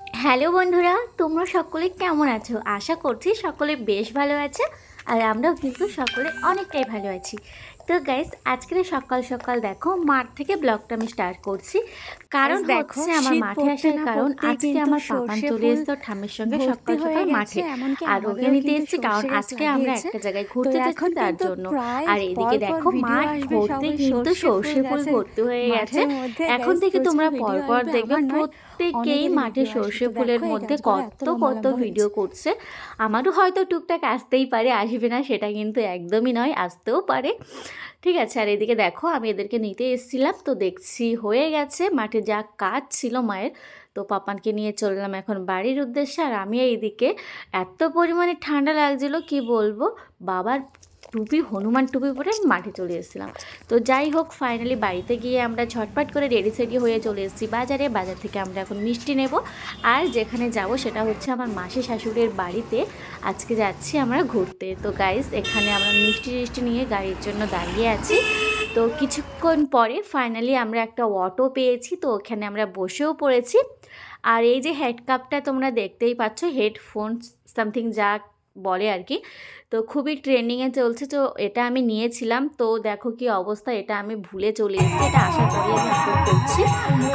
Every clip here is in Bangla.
হ্যালো বন্ধুরা, তোমরা সকলে কেমন আছো? আশা করছি সকলে বেশ ভালো আছে আর আমরাও কিন্তু সকলে অনেকটাই ভালো আছি। তো গাইস আজকের সকাল সকাল দেখো মাঠ থেকে ব্লগটা আমি স্টার্ট করছি। কারণ দেখো, আমার মাঠে আসার কারণ আজকে আমার পাপান সর্ষে চলে ফুল এসেছে ঠাম্মির সঙ্গে সকাল সকাল মাঠে। আর ওকে নিতে এসেছি কারণ আজকে আমরা একটা জায়গায় ঘুরতে যাচ্ছি তার জন্য। আর এদিকে দেখো মাঠ সবাই কিন্তু সর্ষে ফুল ভর্তি হয়ে গেছে। এখন থেকে তোমরা পরপর দেখবে প্রত্যেকেই মাঠে সর্ষে ফুলের মধ্যে কত কত ভিডিও করছে। আমারও হয়তো টুকটাক আসতেই পারে আসবে না সেটা কিন্তু একদমই নয় আসতেও পারে। ঠিক আছে, আর এদিকে দেখো আমি এদেরকে নিতে এসেছিলাম। তো দেখছি হয়ে গেছে, মাঠে যা কাজ ছিল মায়ের, তো পাপানকে নিয়ে চললাম এখন বাড়ির উদ্দেশ্যে। আর আমি এইদিকে এত পরিমাণে ঠান্ডা লাগছিল, কি বলব? বাবার টুপি, হনুমান টুপি পরে মাঠে চলে এসেছিলাম। তো যাই হোক ফাইনালি বাড়িতে গিয়ে আমরা ঝটপট করে রেডি সেডি হয়ে চলে এসেছি বাজারে। বাজার থেকে আমরা এখন মিষ্টি নেব। আর যেখানে যাব সেটা হচ্ছে আমার মাসি শাশুড়ির বাড়িতে। আজকে যাচ্ছি আমরা ঘুরতে। তো গাইস এখানে আমরা মিষ্টি টিষ্টি নিয়ে গাড়ির জন্য দাঁড়িয়ে আছি। তো কিছুক্ষণ পরে ফাইনালি আমরা একটা অটো পেয়েছি। তো ওখানে আমরা বসেও পড়েছি। আর এই যে হেডকাপটা তোমরা দেখতেই পাচ্ছ হেডফোন সামথিং যা বলে আর কি তো খুবই ট্রেন্ডিংয়ে চলছে। তো এটা আমি নিয়েছিলাম। তো দেখো কি অবস্থা, এটা আমি ভুলে চলে এসেছি। এটা আশা করি আমি আপলোড করছি।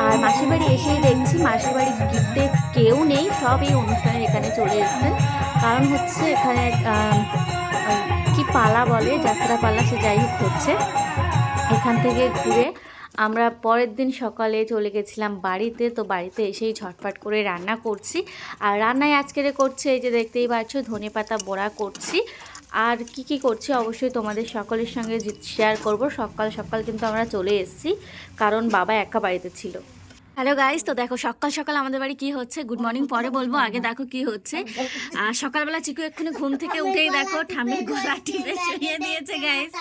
আর মাসির বাড়ি এসেই দেখছি মাসির বাড়ি গিফটে কেউ নেই। সব এই অনুষ্ঠানের এখানে চলে এসেছেন। কারণ হচ্ছে এখানে কি পালা বলে যাত্রা পালা সে যাই হোক হচ্ছে। এখান থেকে ঘুরে আমরা পরের দিন সকালে চলে গেছিলাম বাড়িতে, তো বাড়িতে এসেই ঝটপট করে রান্না করছি। আর রান্নায় আজকের করছে, এই যে দেখতেই পাচ্ছ, ধনে পাতা বড়া করছি। আর কি কি করছি অবশ্যই তোমাদের সকলের সঙ্গে শেয়ার করব। সকাল সকাল কিন্তু আমরা চলে এসেছি, কারণ বাবা একা বাড়িতে ছিল। হ্যালো গাইস তো দেখো, সকাল সকাল আমাদের বাড়ি কি হচ্ছে? গুড মর্নিং পরে বলব, আগে দেখো কি হচ্ছে। আর সকালবেলা চিকু এক্ষুনি ঘুম থেকে উঠেই দেখো ঠামির গলা টিপে শুয়ে দিয়েছে গাইস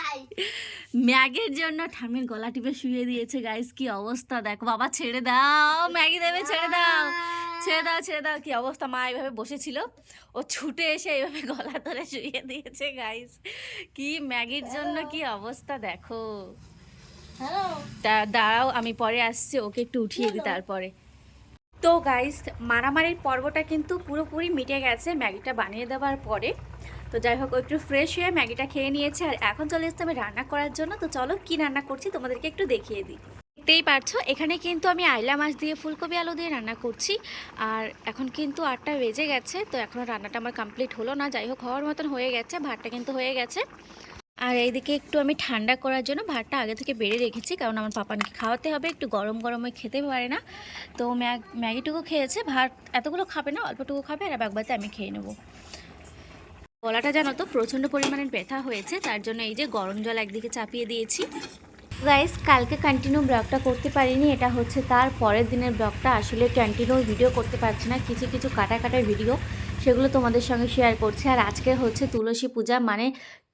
ম্যাগের জন্য ঠামির গলা টিপে শুয়ে দিয়েছে গাইস কি অবস্থা, দেখো। বাবা, ছেড়ে দাও, ম্যাগি দেবে, ছেড়ে দাও। ছেড়ে দাও ছেড়ে দাও। কি অবস্থা, মা এইভাবে বসেছিল? ও ছুটে এসে এইভাবে গলা ধরে শুয়ে দিয়েছে গাইস কি ম্যাগির জন্য কি অবস্থা, দেখো। তা দাঁড়াও আমি পরে আসছি ওকে একটু উঠিয়ে দিই তারপরে। তো গাইস মারামারির পর্বটা কিন্তু পুরোপুরি মিটে গেছে ম্যাগিটা বানিয়ে দেওয়ার পরে। তো যাই হোক একটু ফ্রেশ হয়ে ম্যাগিটা খেয়ে নিয়েছে আর এখন চলে এসছে আমি রান্না করার জন্য। তো চলো কি রান্না করছি তোমাদেরকে একটু দেখিয়ে দিই। দেখতেই পারছ এখানে কিন্তু আমি আইলা মাছ দিয়ে ফুলকপি আলু দিয়ে রান্না করছি। আর এখন কিন্তু আটটা বেজে গেছে তো এখনও রান্নাটা আমার কমপ্লিট হলো না। যাই হোক হওয়ার মতন হয়ে গেছে ভাতটা কিন্তু হয়ে গেছে। আর এইদিকে একটু আমি ঠান্ডা করার জন্য ভাতটা আগে থেকে বেড়ে রেখেছি, কারণ আমার পাপানকে খাওয়াতে হবে, একটু গরম গরমে খেতে পারে না। তো ম্যাগ, ম্যাগিটুকু খেয়েছে, ভাত এতগুলো খাবে না, অল্পটুকু খাবে, আর একবারতে আমি খেয়ে নেব। গলাটা জানো তো প্রচণ্ড পরিমাণে ব্যথা হয়েছে, তার জন্য এই যে গরম জল একদিকে চাপিয়ে দিয়েছি। গাইস কালকে কন্টিনিউ ব্লগটা করতে পারিনি, এটা হচ্ছে তার পরের দিনের ব্লগটা। আসলে কন্টিনিউ ভিডিও করতে পারছি না, কিছু কিছু কাটা কাটা ভিডিও সেগুলো তোমাদের সঙ্গে শেয়ার করছি। আর আজকে হচ্ছে তুলসী পূজা মানে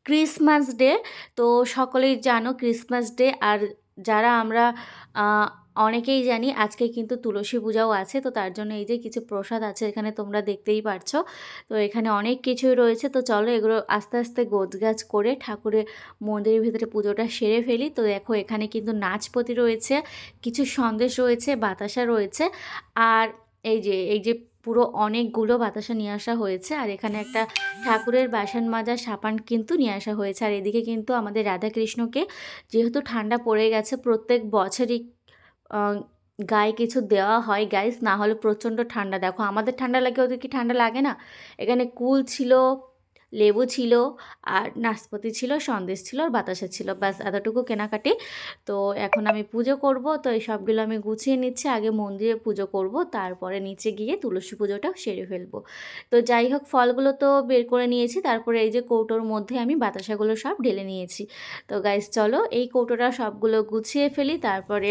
ক্রিসমাস ডে তো সকলেই জানো ক্রিসমাস ডে আর যারা আমরা অনেকেই জানি আজকে কিন্তু তুলসী পূজাও আছে, তো তার জন্য এই যে কিছু প্রসাদ আছে এখানে তোমরা দেখতেই পারছ। তো এখানে অনেক কিছুই রয়েছে, তো চলো এগুলো আস্তে আস্তে গোছগাছ করে ঠাকুরের মন্দিরের ভিতরে পুজোটা সেরে ফেলি। তো দেখো এখানে কিন্তু নাচপতি রয়েছে, কিছু সন্দেশ রয়েছে, বাতাসা রয়েছে, আর এই যে এই যে পুরো অনেকগুলো বাতাসা নিয়ে আসা হয়েছে। আর এখানে একটা ঠাকুরের বাসন মাজার সাপান কিন্তু নিয়ে আসা হয়েছে। আর এদিকে কিন্তু আমাদের রাধাকৃষ্ণকে যেহেতু ঠান্ডা পড়ে গেছে, প্রত্যেক বছরই গায়ে কিছু দেওয়া হয়। গাইস, না হলে প্রচণ্ড ঠান্ডা। দেখো, আমাদের ঠান্ডা লাগে, ওদের কি ঠান্ডা লাগে না? এখানে কুল ছিল লেবু ছিল আর নাশপাতি ছিল, সন্দেশ ছিল আর বাতাসা ছিল। ব্যাস, এতটুকু কেনাকাটি। তো এখন আমি পুজো করব, তো এই সবগুলো আমি গুছিয়ে নিচ্ছি। আগে মন্দিরে পুজো করব, তারপরে নিচে গিয়ে তুলসী পুজোটা সেরে ফেলব। তো যাই হোক, ফলগুলো তো বের করে নিয়েছি। তারপরে এই যে কৌটোর মধ্যে আমি বাতাসাগুলো সব ঢেলে নিয়েছি। তো গাইস চলো এই কৌটোটা সবগুলো গুছিয়ে ফেলি। তারপরে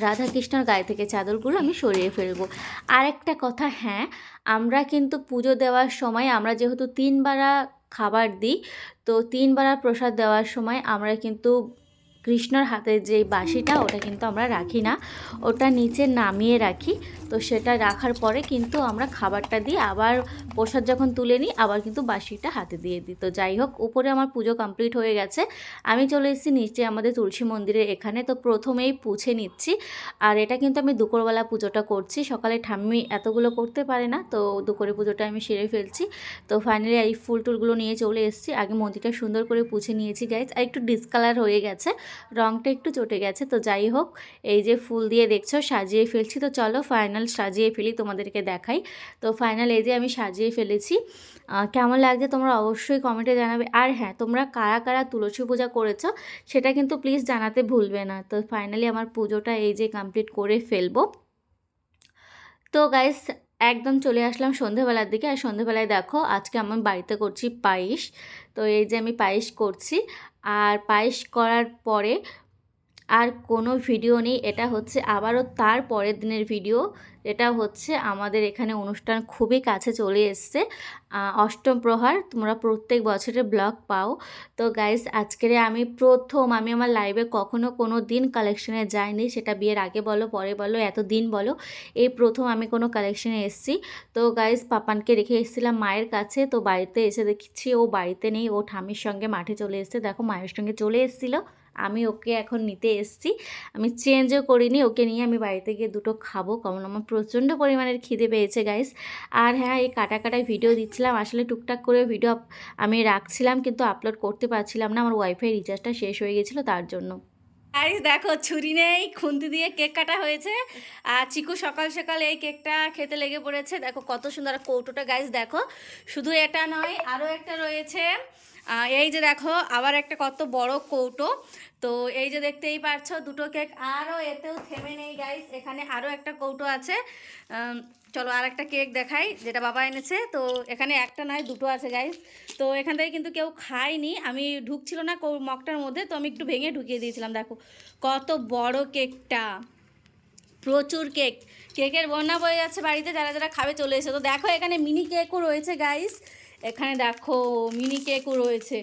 রাধাকৃষ্ণর গায়ে থেকে চাদরগুলো আমি সরিয়ে ফেলব। আর একটা কথা হ্যাঁ আমরা কিন্তু পুজো দেওয়ার সময় আমরা যেহেতু তিনবারা খাবার দিই, তো তিনবারা প্রসাদ দেওয়ার সময় আমরা কিন্তু কৃষ্ণর হাতে যে বাঁশিটা, ওটা কিন্তু আমরা রাখি না। ওটা নিচে নামিয়ে রাখি। তো সেটা রাখার পরে কিন্তু আমরা খাবারটা দিই আবার প্রসাদ যখন তুলে নিই, আবার কিন্তু বাসিটা হাতে দিয়ে দিই। তো যাই হোক, উপরে আমার পুজো কমপ্লিট হয়ে গেছে। আমি চলে এসেছি নিচে আমাদের তুলসী মন্দিরে এখানে। তো প্রথমেই পুছে নিচ্ছি। আর এটা কিন্তু আমি দুপুরবেলা পুজোটা করছি। সকালে ঠাম্মি এতগুলো করতে পারে না, তো দুপুরে পুজোটা আমি সেরে ফেলছি। তো ফাইনালি এই ফুল টুলগুলো নিয়ে চলে এসেছি। আগে মন্দিরটা সুন্দর করে পুছে নিয়েছি গাইজ আর একটু ডিসকালার হয়ে গেছে। রঙটা একটু চটে গেছে। তো যাই হোক, এই যে ফুল দিয়ে দেখছ, সাজিয়ে ফেলছি। তো চলো ফাইনাল সাজিয়ে ফেলি, তোমাদেরকে দেখাই। তো ফাইনাল এই যে আমি সাজিয়ে ফেলেছি। কেমন লাগছে তোমরা অবশ্যই কমেন্টে জানাবে। আর হ্যাঁ তোমরা কারা কারা তুলসী পূজা করেছ, সেটা কিন্তু প্লিজ জানাতে ভুলবে না। তো ফাইনালি আমার পুজোটা এই যে কমপ্লিট করে ফেলব। তো গাইস একদম চলে আসলাম সন্ধেবেলার দিকে। আর সন্ধেবেলায় দেখো, আজকে আমি বাড়িতে করছি পায়েস। তো এই যে আমি পায়েস করছি। আর পায়েস করার পরে আর কোনো ভিডিও নেই, এটা হচ্ছে আবারও তার পরের দিনের ভিডিও। এটা হচ্ছে আমাদের এখানে অনুষ্ঠান খুবই কাছে চলে এসছে। অষ্টম প্রহার, তোমরা প্রত্যেক বছরের ব্লগ পাও। তো গাইস আজকের আমি প্রথম, আমি আমার লাইভে কখনো কোনো দিন কালেকশনে যাইনি, সেটা বিয়ের আগে বলো, পরে বলো এত দিন বলো। এই প্রথম আমি কোনো কালেকশনে এসেছি। তো গাইস পাপানকে রেখে এসেছিলাম মায়ের কাছে। তো বাড়িতে এসে দেখছি ও বাড়িতে নেই, ও ঠামির সঙ্গে মাঠে চলে এসেছে। দেখো, মায়ের সঙ্গে চলে এসেছিল। আমি ওকে এখন নিতে এসেছি। আমি চেঞ্জও করিনি, ওকে নিয়ে আমি বাড়িতে গিয়ে দুটো খাব। কারণ আমার প্রচণ্ড পরিমাণের খিদে পেয়েছে গাইস আর হ্যাঁ এই কাটা কাটায় ভিডিও দিচ্ছিলাম। আসলে টুকটাক করে ভিডিও আমি রাখছিলাম, কিন্তু আপলোড করতে পারছিলাম না। আমার ওয়াইফাই রিচার্জটা শেষ হয়ে গেছিল তার জন্য। গাইস দেখো, ছুরি নেই, খুন্তি দিয়ে কেক কাটা হয়েছে। আর চিকু সকাল সকাল এই কেকটা খেতে লেগে পড়েছে। দেখো, কত সুন্দর কৌটোটা গাইস দেখো। শুধু এটা নয় আরও একটা রয়েছে। এই যে দেখো, আবার একটা কত বড় কৌটো। তো এই যে দেখতেই পারছ, দুটো কেক আরও এতেও থেমে নেই গাইস এখানে আরও একটা কৌটো আছে। চলো আর একটা কেক দেখাই, যেটা বাবা এনেছে। তো এখানে একটা নয়, দুটো আছে গাইস তো এখান থেকে কিন্তু কেউ খায়নি। আমি ঢুকছিল না মগটার মধ্যে, তো আমি একটু ভেঙে ঢুকিয়ে দিয়েছিলাম, দেখো। কত বড় কেকটা। প্রচুর কেক। কেকের বন্যা বয়ে যাচ্ছে বাড়িতে, যারা যারা খাবে চলে এসে। তো দেখো, এখানে মিনি কেকও রয়েছে গাইস এখানে দেখো মিনি কেকও রয়েছে।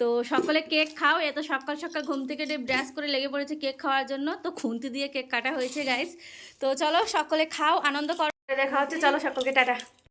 তো সকলে কেক খাও, এত সকাল সকাল ঘুম থেকে ব্রাশ করে লেগে পড়েছে কেক খাওয়ার জন্য। তো খুন্তি দিয়ে কেক কাটা হয়েছে গাইস তো চলো সকলে খাও, আনন্দ করো। দেখা হচ্ছে, চলো সকলকে, টাটা।